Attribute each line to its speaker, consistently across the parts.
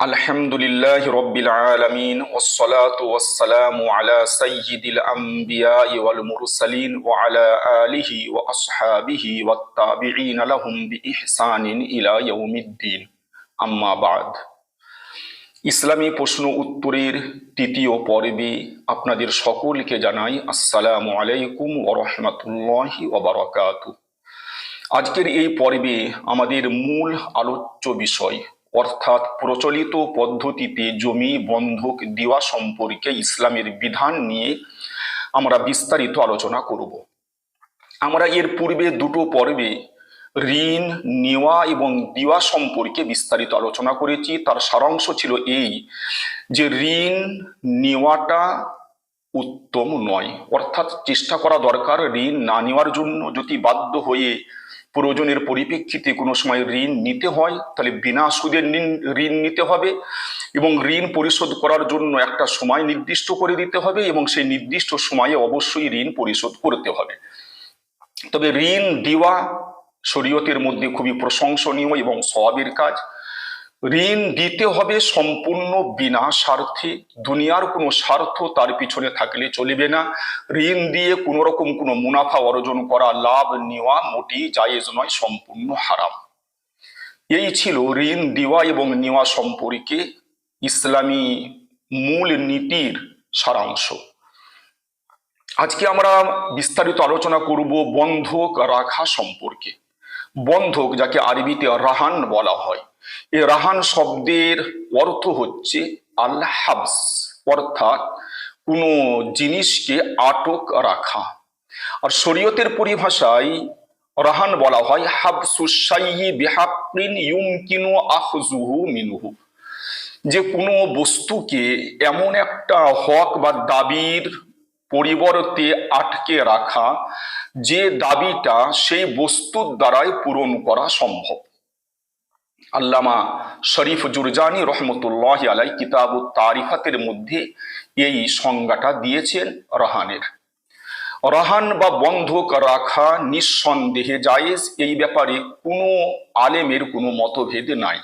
Speaker 1: আলহামদুলিল্লাহ রব্বিল আলমিন ওসলাত ওয়াসালাম আলা সৈয়দুল আম্বিয়া ওয়াল মুরসালিন ও আলা আলিহি ও আসহাবিহি ওয়াত্তাবিঈন আলাহুম বিইহসানিন ইলা ইয়াউমিদ্দিন। আম্মা বাদ। ইসলামী প্রশ্ন উত্তরের তৃতীয় পর্বে আপনাদের সকলকে জানাই আসসালামু আলাইকুম ওরহমতুল্লাহ ওবরাকাত আজকের এই পর্বে আমাদের মূল আলোচ্য বিষয় অর্থাৎ প্রচলিত পদ্ধতিতে জমি বন্ধক দেওয়া সম্পর্কে ইসলামের বিধান নিয়ে আমরা বিস্তারিত আলোচনা করব। আমরা এর পূর্বে দুটো পর্বে ঋণ, নেওয়া এবং দেওয়া সম্পর্কে বিস্তারিত আলোচনা করেছি। তার সারাংশ ছিল এই যে ঋণ নেওয়াটা উত্তম নয়। অর্থাৎ চেষ্টা করা দরকার ঋণ না নেওয়ার জন্য যদি বাধ্য হয়ে প্রয়োজনের পরিপ্রেক্ষিতে কোনো সময় ঋণ নিতে হয়, তাহলে বিনা সুদের ঋণ- নিতে হবে এবং ঋণ পরিশোধ করার জন্য একটা সময় নির্দিষ্ট করে দিতে হবে এবং সেই নির্দিষ্ট সময়ে অবশ্যই ঋণ পরিশোধ করতে হবে। তবে ঋণ দেওয়া শরীয়তের মধ্যে খুবই প্রশংসনীয় এবং সবাবের কাজ। ঋণ দিতে হবে সম্পূর্ণ বিনা স্বার্থে। দুনিয়ার কোনো স্বার্থ তার পিছনে থাকলে চলিবে না। ঋণ দিয়ে কোনো রকম কোনো মুনাফা অর্জন করা, লাভ নেওয়া মোটেই জায়েজ নয়, সম্পূর্ণ হারাম। এই ছিল ঋণ দেওয়া এবং নেওয়া সম্পর্কে ইসলামী মূল নীতির সারাংশ। আজকে আমরা বিস্তারিত আলোচনা করব বন্ধক রাখা সম্পর্কে। বন্ধক, যাকে আরবিতে রাহান বলা হয়। এই রাহান শব্দের অর্থ হচ্ছে আল হাবস অর্থাৎ কোনো জিনিসকে আটক রাখা। আর শরীয়তের পরিভাষায় রাহান বলা হয় হাবসুসাইয়ি আখজুহু মিনহু। যে কোনো বস্তুকে এমন একটা হক বা দাবির পরিবর্তে আটকে রাখা, যে দাবিটা সেই বস্তুর দ্বারাই পূরণ করা সম্ভব। আল্লামা শরীফ জুরজানি রহমতুল্লাহ আলাই কিতাব ও তারিফাতের মধ্যে এই সংজ্ঞাটা দিয়েছেন রাহানের। রাহান বা বন্ধক রাখা নিঃসন্দেহে জায়েজ, এই ব্যাপারে কোনো আলেমের কোনো মতভেদ নাই।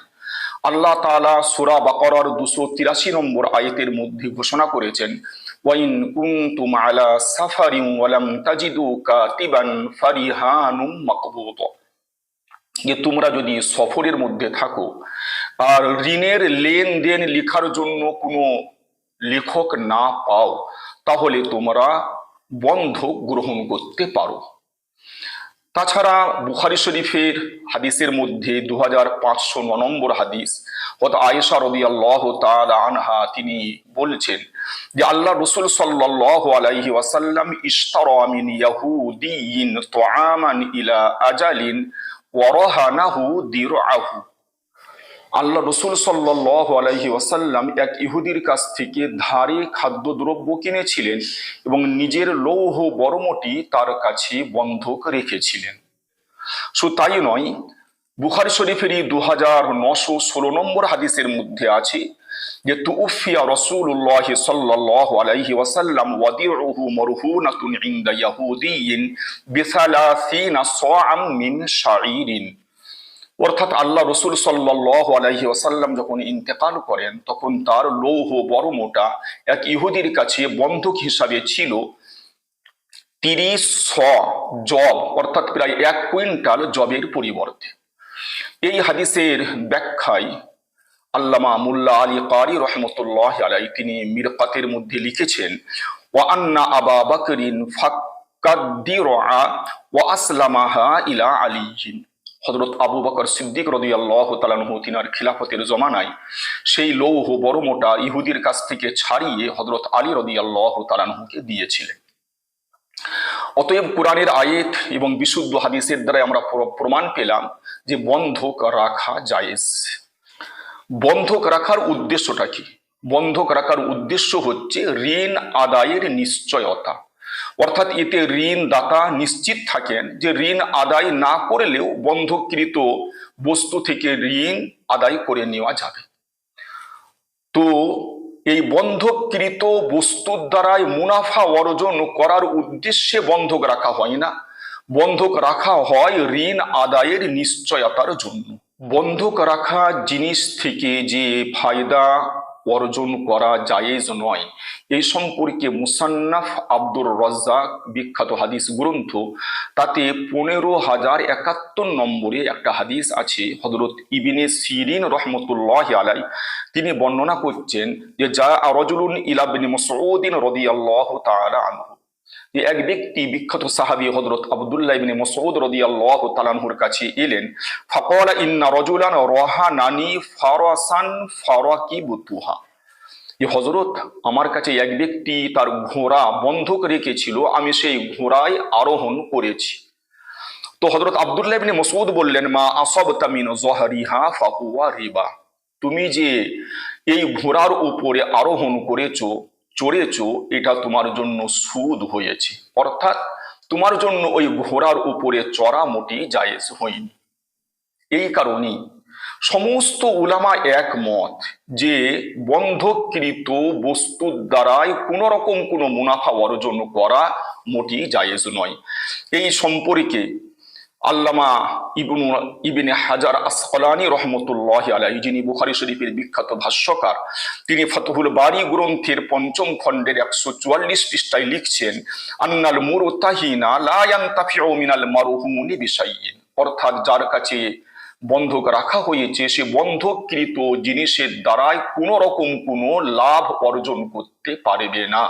Speaker 1: আল্লাহ তাআলা সূরা বাকারার দুশো তিরাশি নম্বর আয়াতের মধ্যে ঘোষণা করেছেন, ওয়াইন কুনতুম আলা সাফারিন ওয়ালাম তাজিদু কাতিবান ফারিহানুম মাকবুত যে তোমরা যদি সফরের মধ্যে থাকো, আর ঋণের লেনদেন লেখার জন্য কোনো লেখক না পাও, তাহলে তোমরা বন্ধ গ্রহণ করতে পারো। তাছাড়া বুখারি শরীফের হাদিসের মধ্যে দু হাজার পাঁচশো ন নম্বর হাদিস হত আয়েশা রবি আল্লাহ আনহা তিনি বলছেন যে আল্লাহ রসুল সাল্লাহ আলাইহি ওয়াসাল্লাম ইস্তারামিন ইয়াহুদিয়িন তোয়ামান ইলা আজালিন আল্লাহ রসুল সাল্লাহ আলাইহি ওয়াসাল্লাম এক ইহুদির কাছ থেকে ধারে খাদ্য দ্রব্য কিনেছিলেন এবং নিজের লৌহ বরমটি তার কাছে বন্ধক রেখেছিলেন। শুধু তাই নয়, বুখারি শরীফেরই দু হাজার নশো ষোলো নম্বর হাদিসের মধ্যে আছে যে তুউফিয়া রসুল্লাহ সাল্লাহ আলাইহি ওয়াসাল্লাম, ওয়াদিউহু মরহুনাতুন ইনদা ইয়াহুদিয়িন বিসালাসিনা সাআম মিন শাঈরিন। অর্থাৎ আল্লাহ রসুল সাল্লাহ আলাইহি ওয়াসাল্লাম যখন ইন্তেকাল করেন, তখন তার লৌহ বড় মোটা এক ইহুদির কাছে বন্ধক হিসাবে ছিল তিরিশ শ জব, অর্থাৎ প্রায় এক কুইন্টাল জবের পরিবর্তে। এই হাদিসের ব্যাখ্যায় আল্লামা মুল্লা আলী কারি রহমতুল্লাহ আলাই তিনি মিরকাতের মধ্যে লিখেছেন, ওয়া আন্না আবা বাকরিন ফাক্কাদ্দিরা ইলা হজরত আবু বকর সিদ্দিক তিনার খিলাফতের জমানায় সেই লৌহ বড় মোটা ইহুদির কাছ থেকে ছাড়িয়ে আলী দিয়েছিলেন। অতএব কোরআনের আয়েত এবং বিশুদ্ধ হাদিসের দ্বারা আমরা প্রমাণ পেলাম যে বন্ধক রাখা জায়েজ। বন্ধক রাখার উদ্দেশ্যটা কি? বন্ধক রাখার উদ্দেশ্য হচ্ছে ঋণ আদায়ের নিশ্চয়তা। অর্থাৎ এতে ঋণ দাতা নিশ্চিত থাকেন যে ঋণ আদায় না করলেও বন্ধককৃত বস্তু থেকে ঋণ আদায় করে নেওয়া যাবে। তো এই বন্ধককৃত বস্তুর দ্বারাই মুনাফা অর্জন করার উদ্দেশ্যে বন্ধক রাখা হয় না। বন্ধক রাখা হয় ঋণ আদায়ের নিশ্চয়তার জন্য। বন্ধক রাখা জিনিস থেকে যে ফায়দা অর্জন করা জায়েজ নয় এই সম্পর্কে মুসান্নাফ আব্দুর রাজ্জাক বিখ্যাত হাদিস গ্রন্থ, তাতে পনেরো হাজার একাত্তর নম্বরে একটা হাদিস আছে হজরত ইবিনে সিরিন রহমতুল্লাহ আলাই, তিনি বর্ণনা করছেন যে যা রজুলুন ইলাবিন মসউদ্দিন রদিয়াল্লাহ তাআলা আনহু। যে এক ব্যক্তি বিখ্যাত সাহাবী হযরত আব্দুল্লাহ ইবনে মাসউদ রাদিয়াল্লাহু তাআলার কাছে এলেন, ফাকালা ইন্না রাজুলান রাহানানি ফারাসান ফারাকিবতুহা। যে হজরত আমার কাছে এক ব্যক্তি তার ঘোড়া বন্ধক রেখেছিল, আমি সেই ঘোড়ায় আরোহণ করেছি। তো হজরত আব্দুল্লাহ ইবনে মাসউদ বললেন, মা আসাবতা মিন যহরিহা ফাহুয়া রিবা। তুমি যে এই ঘোড়ার উপরে আরোহণ করেছ চড়েছ, এটা তোমার জন্য সুদ হয়েছে। অর্থাৎ তোমার জন্য ওই ঘোড়ার উপরে চড়া মোটি জায়েজ হয়নি। এই কারণেই সমস্ত উলামা একমত যে বন্ধকৃত বস্তুর দ্বারাই কোনো রকম কোনো মুনাফা অর্জন করা মোটি জায়েজ নয়। এই সম্পর্কে আল্লামা ইবনু ইবিনে হাজার আসকালানি রহমতুল্লাহ আলাই যিনি বুখারি শরীফের বিখ্যাত ভাষ্যকার, তিনি ফতহুল বাড়ি গ্রন্থের পঞ্চম খণ্ডের একশো চুয়াল্লিশ পৃষ্ঠায় লিখছেন, আন্নাল মুরতাহিনা লায়ান্তাফিউ মিনাল মারুহুমুনি বিশাইয়িন অর্থাৎ যার কাছে বন্ধক রাখা হয়েছে, সে বন্ধককৃত জিনিসের দ্বারাই কোনো রকম কোনো লাভ অর্জন করতে পারবে না।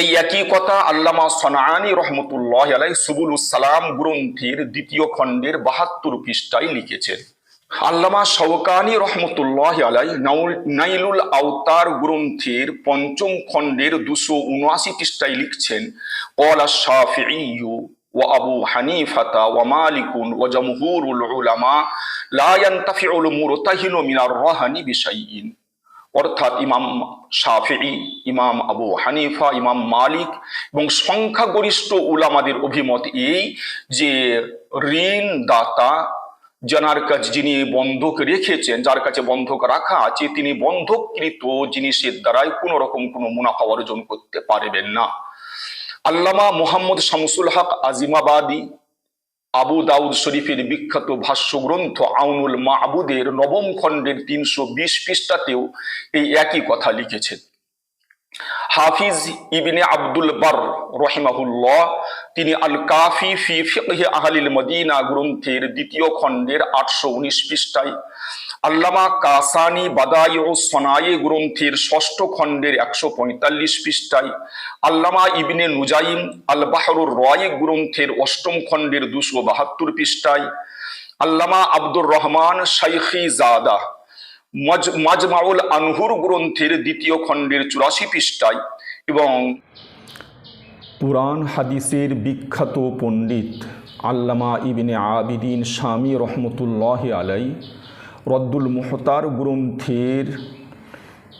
Speaker 1: এই একই কথা আল্লামা সনানি রহমতুল্লাহ আলাই সুবুল সালাম গ্রন্থের দ্বিতীয় খণ্ডের বাহাত্তর পৃষ্ঠায় লিখেছেন। আল্লামা শওকানি রহমতুল্লাহ আলাই নাইলুল আওতার গ্রন্থের পঞ্চম খণ্ডের দুশো উনআশি পৃষ্ঠায় লিখছেন ওয়ালা শাফিঈয়ু ওয়া আবু হানিফাতা ওয়া মালিকুন ওয়া জামহুরুল উলামা লা ইয়ানতাফিউল মুরতাহিনু মিনার রাহানি বিশাইইন। অর্থাৎ ইমাম শাফি ইমাম আবু হানিফা, ইমাম মালিক এবং সংখ্যাগরিষ্ঠ উলামাদের অভিমত এই যে ঋণ দাতা জানার কাছে যিনি বন্ধক রেখেছেন, যার কাছে বন্ধক রাখা আছে, তিনি বন্ধককৃত জিনিসের দ্বারাই কোনো রকম কোনো মুনাফা অর্জন করতে পারবেন না। আল্লামা মোহাম্মদ শামসুল হক আজিমাবাদী আবু দাউদ শরীফের বিখ্যাত ভাষ্য গ্রন্থ আউনুল মাহবুদের নবম খণ্ডের তিনশো বিশ পৃষ্ঠাতেও এই একই কথা লিখেছেন। হাফিজ ইবিনে আব্দুল বার রহিমাহুল্লাহ, তিনি আল কাফি ফি ফিকহে আহলিল মদিনা গ্রন্থের দ্বিতীয় খণ্ডের আটশো উনিশ পৃষ্ঠায় আল্লামা কাসানি বাদাই ও সনায়ে গ্রন্থের ষষ্ঠ খণ্ডের একশো পঁয়তাল্লিশ পৃষ্ঠায় আল্লামা ইবনে নুজাইম আল বাহরুর রয় গ্রন্থের অষ্টম খণ্ডের দুশো বাহাত্তর পৃষ্ঠায় আল্লামা আব্দুর রহমান শাইখি জাদা মাজমাউল আনহুর গ্রন্থের দ্বিতীয় খণ্ডের চুরাশি পৃষ্ঠায় এবং
Speaker 2: পুরাণ হাদিসের বিখ্যাত পণ্ডিত আল্লামা ইবনে আবিদিন স্বামী রহমতুল্লাহ আলাই রদ্দুল মোহতার গ্রন্থের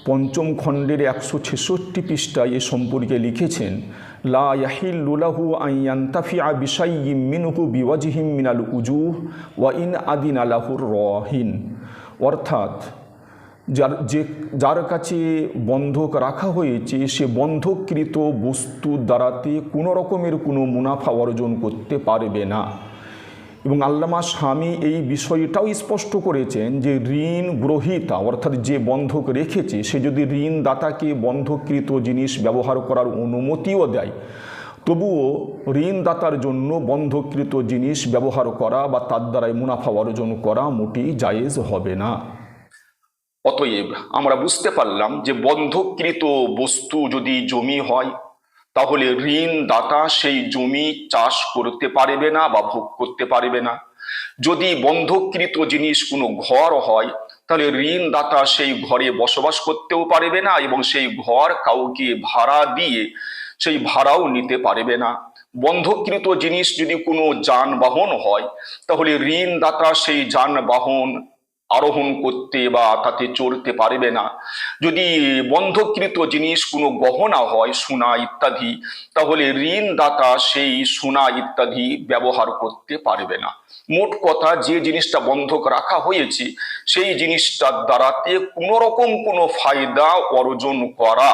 Speaker 2: পঞ্চম খণ্ডের একশো ছেষট্টি পৃষ্ঠায় এ সম্পর্কে লিখেছেন, লা ইয়াহিল্লুলাহু আইয়ান্তাফিআ বিশাইয়িম মিনহু বিওয়াজিহিম মিনাল উজুহ ওয়া ইন আদিন আলাহুর রহিন। অর্থাৎ যার যে, যার কাছে বন্ধক রাখা হয়েছে, সে বন্ধককৃত বস্তু দ্বারাতে কোনো রকমের কোনো মুনাফা অর্জন করতে পারবে না। এবং আল্লামা স্বামী এই বিষয়টাও স্পষ্ট করেছেন যে ঋণ গ্রহীতা, অর্থাৎ যে বন্ধক রেখেছে, সে যদি ঋণদাতাকে বন্ধকৃত জিনিস ব্যবহার করার অনুমতিও দেয়, তবুও ঋণদাতার জন্য বন্ধকৃত জিনিস ব্যবহার করা বা তার দ্বারাই মুনাফা অর্জন করা মোটেই জায়েজ হবে না।
Speaker 1: অতএব আমরা বুঝতে পারলাম যে বন্ধকৃত বস্তু যদি জমি হয় তাহলে ঋণদাতা সেই জমি চাষ করতে পারবে না বা ভোগ করতে পারবে না। যদি বন্ধকৃত জিনিস কোনো ঘর হয়, তাহলে ঋণদাতা সেই ঘরে বসবাস করতেও পারবে না এবং সেই ঘর কাউকে ভাড়া দিয়ে সেই ভাড়াও নিতে পারবে না। বন্ধকৃত জিনিস যদি কোনো যানবাহন হয়, তাহলে ঋণদাতা সেই যানবাহন আরোহণ করতে বা তাতে চড়তে পারবে না। যদি বন্ধকৃত জিনিস কোনো গহনা হয়, সোনা ইত্যাদি, তাহলে ঋণদাতা সেই সোনা ইত্যাদি ব্যবহার করতে পারবে না। মোট কথা, যে জিনিসটা বন্ধক রাখা হয়েছে, সেই জিনিসটার দ্বারাতে কোনো রকম কোনো ফায়দা অর্জন করা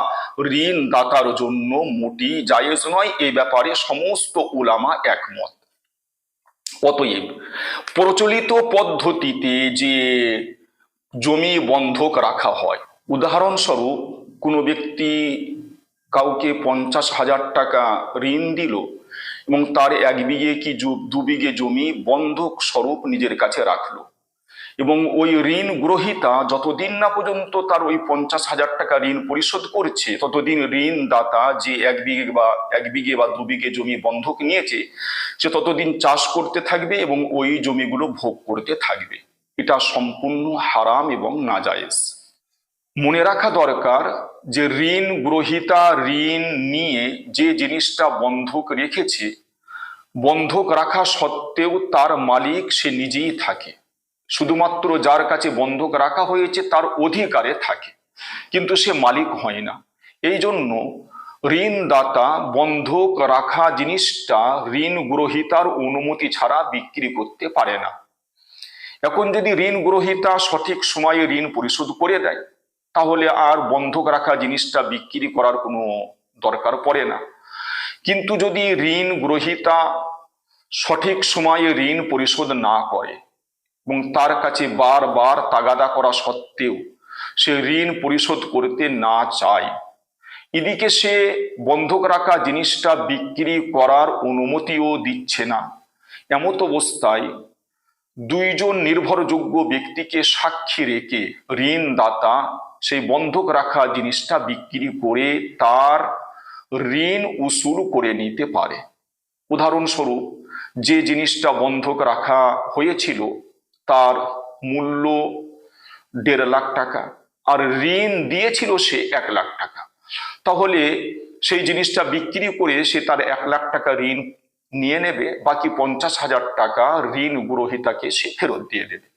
Speaker 1: ঋণদাতার জন্য মোটি জায়েজ নয়। এ ব্যাপারে সমস্ত উলামা একমত। অতএব প্রচলিত পদ্ধতিতে যে জমি বন্ধক রাখা হয়, উদাহরণস্বরূপ কোনো ব্যক্তি কাউকে পঞ্চাশ হাজার টাকা ঋণ দিল এবং তার এক বিঘে কি দু বিঘে জমি বন্ধক স্বরূপ নিজের কাছে রাখল। এবং ওই ঋণ গ্রহীতা যতদিন না পর্যন্ত তার ওই পঞ্চাশ হাজার টাকা ঋণ পরিশোধ করছে, ততদিন ঋণ দাতা যে এক বিঘে বা এক বিঘে বা দু বিঘে জমি বন্ধক নিয়েছে, সে ততদিন চাষ করতে থাকবে এবং ওই জমিগুলো ভোগ করতে থাকবে। এটা সম্পূর্ণ হারাম এবং নাজায়েজ। মনে রাখা দরকার যে ঋণ গ্রহীতা ঋণ নিয়ে যে জিনিসটা বন্ধক রেখেছে, বন্ধক রাখা সত্ত্বেও তার মালিক সে নিজেই থাকে। শুধুমাত্র যার কাছে বন্ধক রাখা হয়েছে, তার অধিকারে থাকে। কিন্তু সে মালিক হয় না। এই জন্য ঋণদাতা বন্ধক রাখা জিনিসটা ঋণ গ্রহীতার অনুমতি ছাড়া বিক্রি করতে পারে না। এখন যদি ঋণ গ্রহীতা সঠিক সময়ে ঋণ পরিশোধ করে দেয়, তাহলে আর বন্ধক রাখা জিনিসটা বিক্রি করার কোনো দরকার পড়ে না। কিন্তু যদি ঋণ গ্রহীতা সঠিক সময়ে ঋণ পরিশোধ না করে এবং তার কাছে বারবার তাগাদা করা সত্ত্বেও সে ঋণ পরিশোধ করতে না চায়। এদিকে সে বন্ধক রাখা জিনিসটা বিক্রি করার অনুমতিও দিচ্ছে না। এমত অবস্থায় দুইজন নির্ভরযোগ্য ব্যক্তিকে সাক্ষী রেখে ঋণদাতা সেই বন্ধক রাখা জিনিসটা বিক্রি করে তার ঋণ উসুল করে নিতে পারে। উদাহরণস্বরূপ, যে জিনিসটা বন্ধক রাখা হয়েছিল তার মূল্য দেড় লাখ টাকা আর ঋণ দিয়েছিল সে এক লাখ টাকা। তাহলে সেই জিনিসটা বিক্রি করে সে তার এক লাখ টাকা ঋণ নিয়ে নেবে, বাকি পঞ্চাশ হাজার টাকা ঋণ গ্রহিতাকে সে ফেরত দিয়ে দেবে।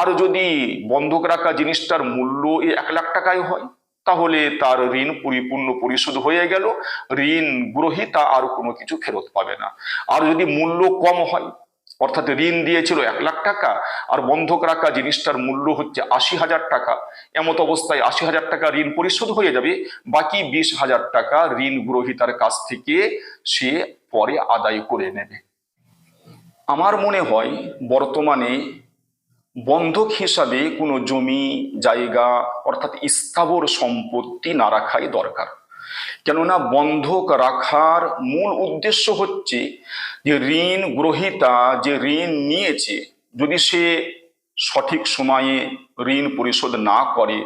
Speaker 1: আর যদি বন্ধক রাখা জিনিসটার মূল্য এক লাখ টাকায় হয়, তাহলে তার ঋণ পরিপূর্ণ পরিশোধ হয়ে গেল, ঋণ গ্রহীতা আর কোনো কিছু ফেরত পাবে না। আর যদি মূল্য কম হয় অর্থাৎ ঋণ দিয়েছিল এক লাখ টাকা, আর বন্ধক রাখা জিনিসটার মূল্য হচ্ছে আশি হাজার টাকা। এমত অবস্থায় আশি হাজার টাকা ঋণ পরিশোধ হয়ে যাবে, বাকি বিশ হাজার টাকা ঋণ গ্রহীতার কাছ থেকে সে পরে আদায় করে নেবে। আমার মনে হয় বর্তমানে বন্ধক হিসাবে কোনো জমি, জায়গা, অর্থাৎ স্থাবর সম্পত্তি না রাখাই দরকার। কেননা বন্ধক রাখার মূল উদ্দেশ্য হচ্ছে যে ঋণ গ্রহীতা যে ঋণ নিয়েছে, যদি সে সঠিক সময়ে ঋণ পরিশোধ না করে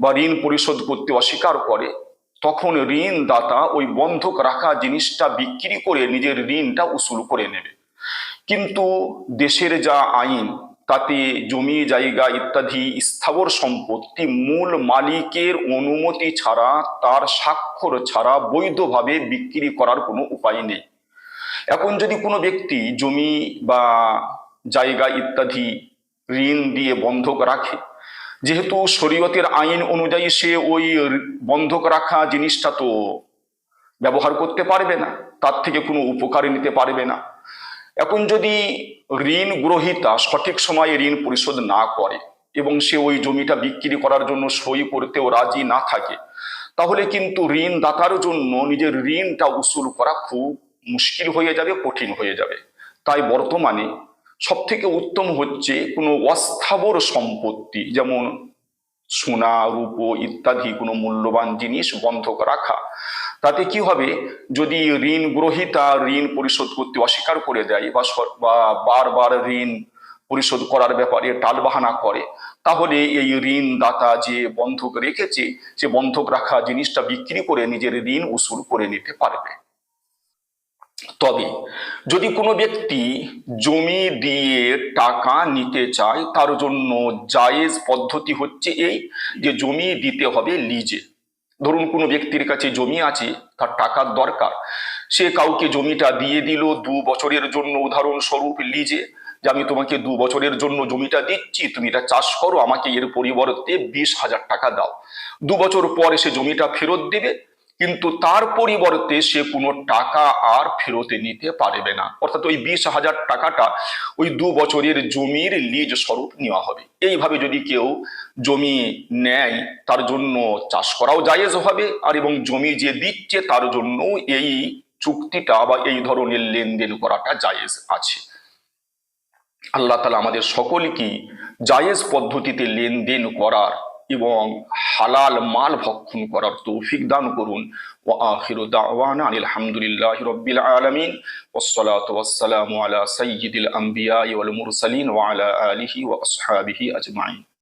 Speaker 1: বা ঋণ পরিশোধ করতে অস্বীকার করে, তখন ঋণদাতা ওই বন্ধক রাখা জিনিসটা বিক্রি করে নিজের ঋণটা উসুল করে নেবে। কিন্তু দেশের যা আইন তাতে জমি, জায়গা ইত্যাদি স্থাবর সম্পত্তি মূল মালিকের অনুমতি ছাড়া, তার স্বাক্ষর ছাড়া বৈধভাবে বিক্রি করার কোনো উপায় নেই। এখন যদি কোনো ব্যক্তি জমি বা জায়গা ইত্যাদি ঋণ দিয়ে বন্ধক রাখে, যেহেতু শরীয়তের আইন অনুযায়ী সে ওই বন্ধক রাখা জিনিসটা তো ব্যবহার করতে পারবে না, তার থেকে কোনো উপকার নিতে পারবে না। এখন যদি ঋণ গ্রহীতা সঠিক সময়ে ঋণ পরিশোধ না করে এবং সে ওই জমিটা বিক্রি করার জন্য সই করতেও রাজি না থাকে, তাহলে কিন্তু ঋণ দাতার জন্য নিজের ঋণটা উসুল করা খুব মুশকিল হয়ে যাবে, কঠিন হয়ে যাবে। তাই বর্তমানে সব থেকে উত্তম হচ্ছে কোনো অস্থাবর সম্পত্তি, যেমন সোনা, রূপো ইত্যাদি কোনো মূল্যবান জিনিস বন্ধক রাখা। তাতে কি হবে? যদি ঋণ গ্রহীতা ঋণ পরিশোধ করতে অস্বীকার করে দেয় বা বারবার ঋণ পরিশোধ করার ব্যাপারে টালবাহানা করে, তাহলে এই ঋণ দাতা যে বন্ধক রেখেছে, সে বন্ধক রাখা জিনিসটা বিক্রি করে নিজের ঋণ উসুল করে নিতে পারবে। তবে যদি কোনো ব্যক্তি জমি দিয়ে টাকা নিতে চায়, তার জন্য জায়েজ পদ্ধতি হচ্ছে এই যে জমি দিতে হবে লিজে। ধরুন কোনো ব্যক্তির কাছে জমি আছে, তার টাকার দরকার। সে কাউকে জমিটা দিয়ে দিল দু বছরের জন্য, উদাহরণস্বরূপ লিজে, যে আমি তোমাকে দু বছরের জন্য জমিটা দিচ্ছি, তুমি এটা চাষ করো, আমাকে এর পরিবর্তে বিশ হাজার টাকা দাও। দু বছর পর সে জমিটা ফেরত দেবে কিন্তু তার পরিবর্তে সে কোনো টাকা আর ফেরতে নিতে পারবে না। অর্থাৎ ওই বিশ হাজার টাকাটা ওই দু বছরের জমির লিজ স্বরূপ নেওয়া হবে। এইভাবে যদি কেউ জমি নেয়, তার জন্য চাষ করাও জায়েজ হবে আর এবং জমি যে দিচ্ছে, তার জন্য এই চুক্তিটা বা এই ধরনের লেনদেন করাটা জায়েজ আছে। আল্লাহ তালা আমাদের সকলকেই জায়েজ পদ্ধতিতে লেনদেন করার এবং হালাল মাল ভক্ষণ করার তৌফিক দান করুন। ও আখিরু দাওয়ান আলহামদুলিল্লাহ রব্বিল আলমিন। ওসলাত ওয়াসালামু আলা সঈদুল আম্বিয়া ওয়াল মুরসালিন ওয়ালা আলিহি ওয়া আজমাইন।